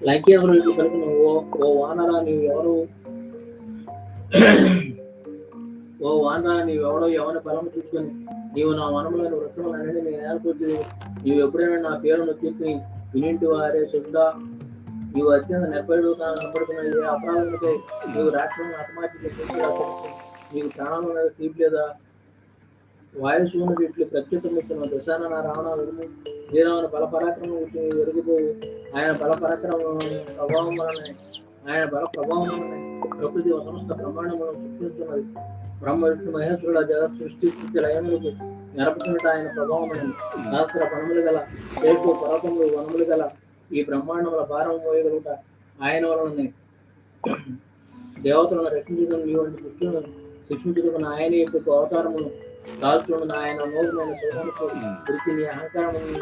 లంకేశ్వరం ఇట్లు పలికిన ఓ ఓ వానరా నీవు ఎవరు ఓ వానరా నీవు ఎవడో ఎవరి బలం తీసుకొని నీవు నా వనములను అనేది నేను ఏర్పడి నీవు ఎప్పుడైనా నా పేరును తీర్చి వినింటి వారే శుద్ధ నీవు అత్యంత నిర్భయుడు కనపడుతున్న ఏ అపరాధములతో నీవు రాష్ట్రం ఆత్మహత్య నీవు ప్రాణాలు మీద తీపలేదా వాయుశూను వీటిలో ప్రత్యుత్తం దశాన రావణ విరుము శ్రీరాముని బలపరాక్రమం ఇట్లు ఎరుగుపోవు ఆయన బలపరాక్రమం ప్రభావం వలన ఆయన బల ప్రభావం వలన ప్రకృతి సమస్త బ్రహ్మాండములను సృష్టిస్తున్నది. బ్రహ్మ విష్ణు మహేశ్వరుడు జగత్ సృష్టి స్థితి లయములకు నెరపుతున్నట్టు ఆయన ప్రభావం శాస్త్ర పనములు గల రేపు పర్వతములు వనములు గల ఈ బ్రహ్మాండముల భారం పోయగలుగుట ఆయన వలన దేవతలను రక్షించడం ఈ వంటి కృష్ణులను శిక్షించుకున్న ఆయన యొక్క అవతారమును దాల్చుకున్న ఆయన మోగమైన శోభనకు వృత్తిని అహంకారమును